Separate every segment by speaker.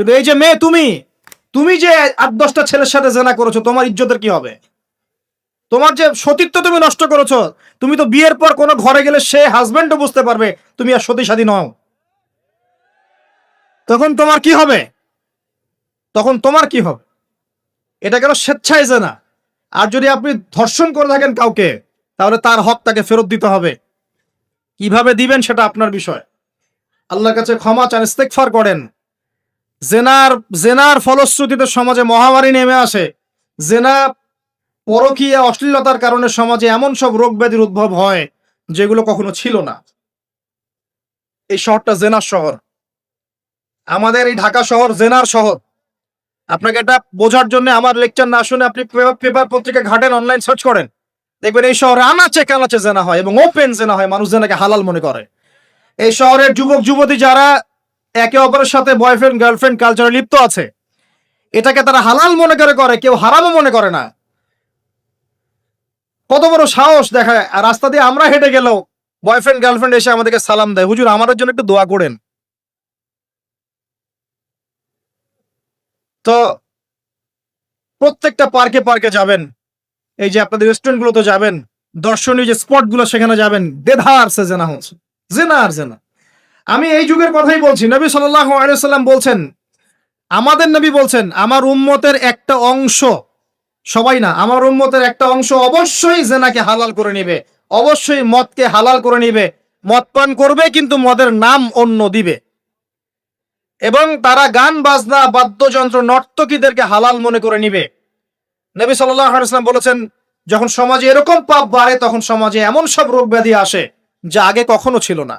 Speaker 1: কিন্তু এই যে মেয়ে তুমি তুমি যে আট দশটা ছেলের সাথে জেনা করেছ, তোমার ইজ্জতের কি হবে? তোমার যে সতীত্ব তুমি নষ্ট করেছ, তুমি তো বিয়ের পর কোনো ঘরে গেলে সে হাজবেন্ডও বুঝতে পারবে, তুমি আর সতী সাদী নও। তখন তোমার কি হবে? তখন তোমার কি হবে? এটা কেন স্বেচ্ছায় জেনা? আর যদি আপনি ধর্ষণ করে থাকেন কাউকে, তাহলে তার হক তাকে ফেরত দিতে হবে। কীভাবে দিবেন সেটা আপনার বিষয়। আল্লাহর কাছে ক্ষমা চান ইস্তেকফার করেন। জেনার জেনার ফলশ্রুতিতে সমাজে মহামারী নেমে আসে। জেনা পরকীয়া অশ্লীলতার কারণে সমাজে এমন সব রোগ ব্যাধির উদ্ভব হয়, যেগুলো কখনো ছিল না। এই শহরটা জেনার শহর। আমাদের এই ঢাকা শহর জেনার শহর। আপনাকে এটা বোঝার জন্য আমার লেকচার না শুনে আপনি পেপার পত্রিকা ঘাটেন অনলাইন সার্চ করেন। দেখবেন এই শহরে আনাচে কানাচে জেনা হয় এবং ওপেন জেনা হয়, মানুষ জেনাকে হালাল মনে করে। এই শহরের যুবক, যুবতী যারা একে অপরের সাথে বয়ফ্রেন্ড গার্লফ্রেন্ড কালচারে লিপ্ত আছে। এটাকে তারা হালাল মনে করে করে, কেউ হারামও মনে করে না। কত বড় সাহস দেখায়। আর রাস্তা দিয়ে আমরা হেঁটে গেলেও বয়ফ্রেন্ড গার্লফ্রেন্ড এসে আমাদেরকে সালাম দেয়। হুজুর, আমাদের জন্য একটু দোয়া করেন। তো প্রত্যেকটা পার্কে পার্কে যাবেন। এই যে আপনাদের রেস্টুরেন্ট গুলোতে যাবেন। দর্শনীয় যে স্পটগুলো, সেখানে যাবেন। দেধা আর সে জেনা হচ্ছে। জেনা আর জেনা। আমি এই যুগের কথাই বলছি। নবী সাল্লাম বলছেন, আমাদের নবী বলছেন, আমার উম্মতের একটা অংশ, সবাই না, আমার উম্মতের একটা অংশ অবশ্যই জেনাকে হালাল করে নিবে, অবশ্যই মদকে হালাল করে নিবে, মদ পান করবে, কিন্তু মদের নাম অন্য দিবে। এবং তারা গান, বাজনা, বাদ্যযন্ত্র, নর্তকীদেরকে হালাল মনে করে নিবে। নবী সাল্লাম বলেছেন, যখন সমাজে এরকম পাপ বাড়ে, তখন সমাজে এমন সব রোগ ব্যাধি আসে, যা আগে কখনো ছিল না।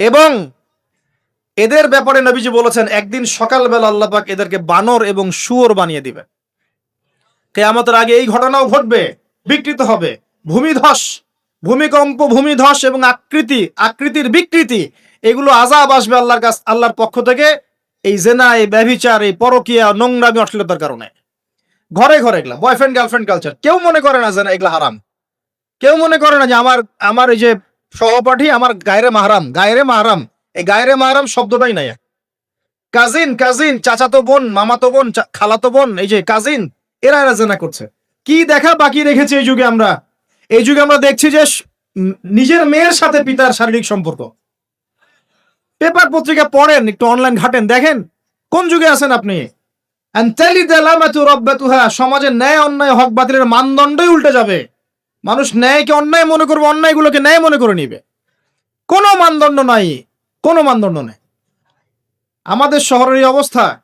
Speaker 1: এবং এদের ব্যাপারে নবীজি বলেছেন, একদিন সকালবেলা আল্লাহ পাক এদেরকে বানর এবং শুয়োর বানিয়ে দিবে কেয়ামতের আগে এই ঘটনাও ঘটবে, বিকৃত হবে। ভূমিধস, ভূমিকম্প, ভূমিধস এবং আকৃতি, আকৃতির বিকৃতি, এগুলো আজাব আসবে আল্লাহর কাছ, আল্লাহর পক্ষ থেকে। এই জেনা, এই ব্যভিচার, এই পরকিয়া, নোংরামি, অশ্লীলতার কারণে। ঘরে ঘরে এগুলা বয়ফ্রেন্ড গার্লফ্রেন্ড কালচার কেউ মনে করে না যে এগুলা হারাম। কেউ মনে করে না যে আমার আমার এই যে সহপাঠী আমার গায়রে মাহারাম গায়রে মাহারাম, এই গায়রে মাহারাম শব্দটাই নাই। কাজিন কাজিন, চাচাতো বোন, মামাতো বোন খালাতো বোন, এই যে কাজিন, এরা এরা জেনা করছে। কি দেখা বাকি রেখেছে এই যুগে আমরা? এই যুগে আমরা দেখছি যে নিজের মেয়ের সাথে পিতার শারীরিক সম্পর্ক। পেপার পত্রিকা পড়েন, একটু অনলাইন ঘাটেন, দেখেন, কোন যুগে আছেন আপনি? আনতালি দালামাতু রাব্বাতুহা সমাজে ন্যায় অন্যায়, হক বাতিলের মানদণ্ডই উল্টে যাবে। মানুষ ন্যায়কে অন্যায় মনে করবে, অন্যায়গুলোকে ন্যায় মনে করে নিবে। কোনো মানদণ্ড নাই, কোনো মানদণ্ড নেই। আমাদের শহরের এই অবস্থা,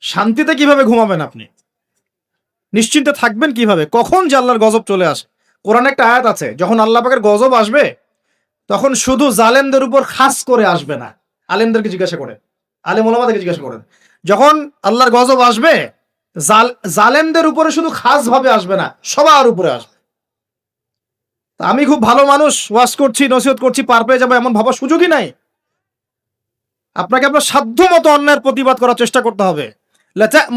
Speaker 1: শান্তিতে কীভাবে ঘুমাবেন আপনি? নিশ্চিন্তে থাকবেন কীভাবে? কখন যে আল্লাহর গজব চলে আসে? কোরআন একটা আয়াত আছে, যখন আল্লাহ পাকের গজব আসবে, তখন শুধু জালেমদের উপর খাস করে আসবে না। আলেমদেরকে জিজ্ঞাসা করে, আলেম ওলামাদেরকে জিজ্ঞাসা করেন। যখন আল্লাহর গজব আসবে জালেমদের উপরে শুধু খাস ভাবে আসবে না, সবার উপরে আসবে। আমি খুব ভালো মানুষ, ওয়াশ করছি, নসিহত করছি, পার পেয়ে যাব এমন ভাবার সুযোগই নাই। আপনাকে আপনার সাধ্য মতো অন্যায়ের প্রতিবাদ করার চেষ্টা করতে হবে।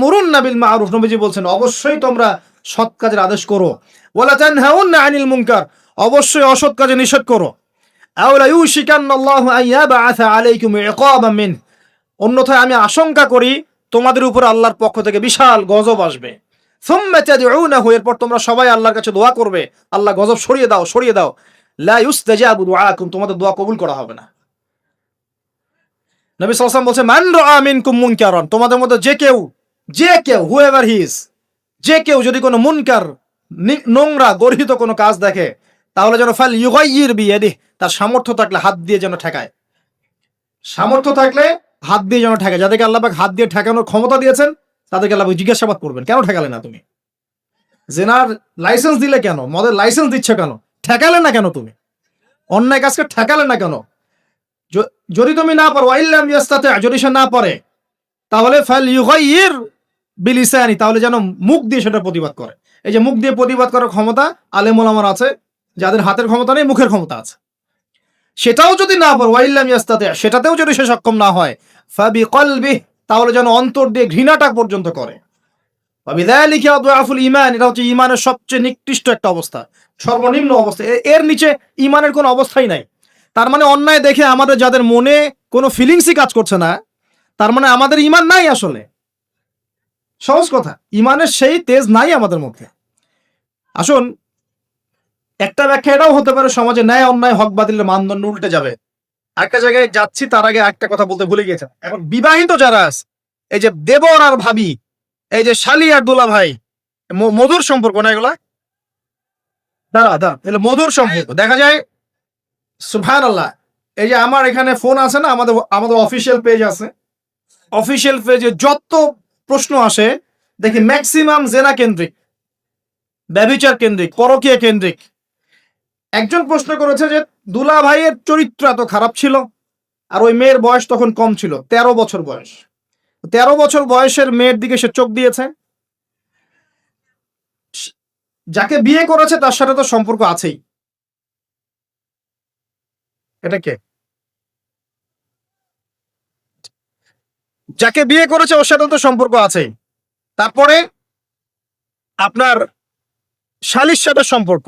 Speaker 1: মরুন নাবিল মারুফ, নবীজি বলছেন, অবশ্যই তোমরা সৎ কাজের আদেশ করো। ওয়ালা তানহাউন্না আনিল মুনকার, অবশ্যই অসৎ কাজে নিষেধ করো। অন্যথায় আমি আশঙ্কা করি তোমাদের উপর আল্লাহর পক্ষ থেকে বিশাল গজব আসবে। এরপর তোমরা সবাই আল্লাহর কাছে দোয়া করবে। আল্লাহ গজব সরিয়ে দাও সরিয়ে দাও। তোমাদের দোয়া কবুল করা হবে না। নবী সাল্লাল্লাহু বলছে মান রাআ মিনকুম মুনকারান তোমাদের মধ্যে যে কেউ যে কেউ হি ইজ যে কেউ যদি কোনো মুনকার নোংরা, গর্হিত কোনো কাজ দেখে, তাহলে যেন ফাল, ইউগাইয়ির বিয়াদি তার সামর্থ্য থাকলে হাত দিয়ে যেন ঠেকায়। সামর্থ্য থাকলে হাত দিয়ে যেন ঠেকায় যাদেরকে আল্লাহ পাক হাত দিয়ে ঠেকানোর ক্ষমতা দিয়েছেন, তাদেরকে আল্লাহ জিজ্ঞাসাবাদ করবেন, কেন ঠেকালে না তুমি? জেনার লাইসেন্স দিলে কেন? মদের লাইসেন্স দিচ্ছ কেন? ঠেকালে না কেন তুমি? অন্যায় কাজকে ঠেকালে না কেন? যদি তুমি না পারো ইয়াস্তাতে, যদি সে না পারে, তাহলে ফাল ইউগাইয়ির বিলিসানি, তাহলে যেন মুখ দিয়ে সেটা প্রতিবাদ করে। এই যে মুখ দিয়ে প্রতিবাদ করার ক্ষমতা আলেম আমার আছে, যাদের হাতের ক্ষমতা নেই, মুখের ক্ষমতা আছে। সেটাও যদি না পারো ওয়াইল্লাম ইয়াস্তাতে সেটাতেও যদি সে সক্ষম না হয় ফাবি কলবি তাহলে যেন অন্তর দিয়ে ঘৃণাটা পর্যন্ত করে। ইমান এটা হচ্ছে ইমানের সবচেয়ে নিকৃষ্ট একটা অবস্থা, সর্বনিম্ন অবস্থা। এর নিচে ইমানের কোনো অবস্থাই নাই। তার মানে অন্যায় দেখে আমাদের যাদের মনে কোনো ফিলিংসই কাজ করছে না, তার মানে আমাদের ইমান নাই আসলে। সহজ কথা ইমানের সেই তেজ নাই আমাদের মধ্যে। আসুন একটা ব্যাখ্যা এটাও হতে পারে, সমাজে ন্যায় অন্যায়, হক বাতিলের মানদণ্ড উল্টে যাবে। একটা জায়গায় যাচ্ছি, তার আগে একটা কথা বলতে ভুলে গিয়েছে এখন বিবাহিত যারা আছে, এই যে দেবর আর ভাবি, এই যে শালি আর দুলা ভাই মধুর সম্পর্ক না এগুলা? দাঁড়া দাঁড়া এগুলো মধুর সম্পর্ক। দেখা যায় সুফান আল্লাহ এই যে আমার এখানে ফোন আছে না, আমাদের আমাদের অফিসিয়াল পেজ আছে। অফিসিয়াল পেজে যত প্রশ্ন আসে, দেখি ম্যাক্সিমাম জেনা কেন্দ্রিক, ব্যবিচার কেন্দ্রিক, পরকীয় কেন্দ্রিক একজন প্রশ্ন করেছে যে দুলা ভাইয়ের চরিত্র এত খারাপ ছিল আর ওই মেয়ের বয়স তখন কম ছিল, তেরো বছর বয়স। তেরো বছর বয়সের মেয়ের দিকে সে চোখ দিয়েছে। যাকে বিয়ে করেছে তার সাথে তো সম্পর্ক আছেই। এটা কে? যাকে বিয়ে করেছে ওর সাথে তো সম্পর্ক আছেই। তারপরে আপনার শালির সাথে সম্পর্ক।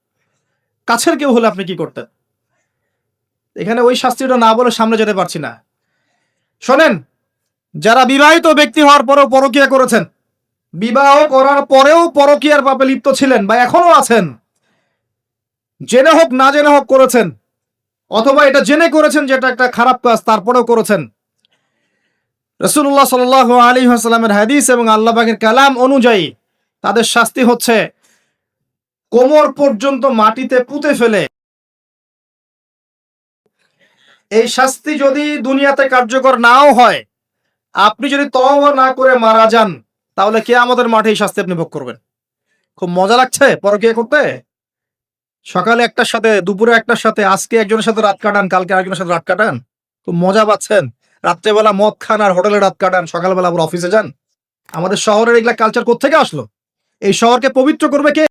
Speaker 1: কাছের কেউ হলে আপনি কি করতেন? এখানে ওই শাস্তিটা না বলে সামনে যেতে পারছি না। শোনেন, যারা বিবাহিত ব্যক্তি হওয়ার পরেও পরকিয়া করেছেন, বিবাহ করার পরেও পরকিয়ার পাপে লিপ্ত ছিলেন বা এখনও আছেন, জেনে হোক, না জেনে হোক করেছেন, অথবা এটা জেনে করেছেন যেটা একটা খারাপ কাজ, তারপরেও করেছেন। রসুল্লাহ সাল আলী হাসলামের হাদিস এবং আল্লাহ পাকের কালাম অনুযায়ী তাদের শাস্তি হচ্ছে কোমর পর্যন্ত মাটিতে পুঁতে ফেলে। এই শাস্তি যদি দুনিয়াতে কার্যকর নাও হয়, আপনি যদি তওবা না করে মারা যান, তাহলে কে আমাদের মাঠে এই শাস্তি আপনি ভোগ করবেন? খুব মজা লাগছে পরকিয়া করতে? সকালে একটার সাথে, দুপুরে একটার সাথে, আজকে একজনের সাথে রাত কাটান, কালকে আরেকজনের সাথে রাত কাটান? খুব মজা পাচ্ছেন। রাত্রেবেলা মদ খান আর হোটেলে রাত কাটান, সকালবেলা আবার অফিসে যান? আমাদের শহরের এগুলা কালচার কোথেকে আসলো? এই শহরকে পবিত্র করবে কে?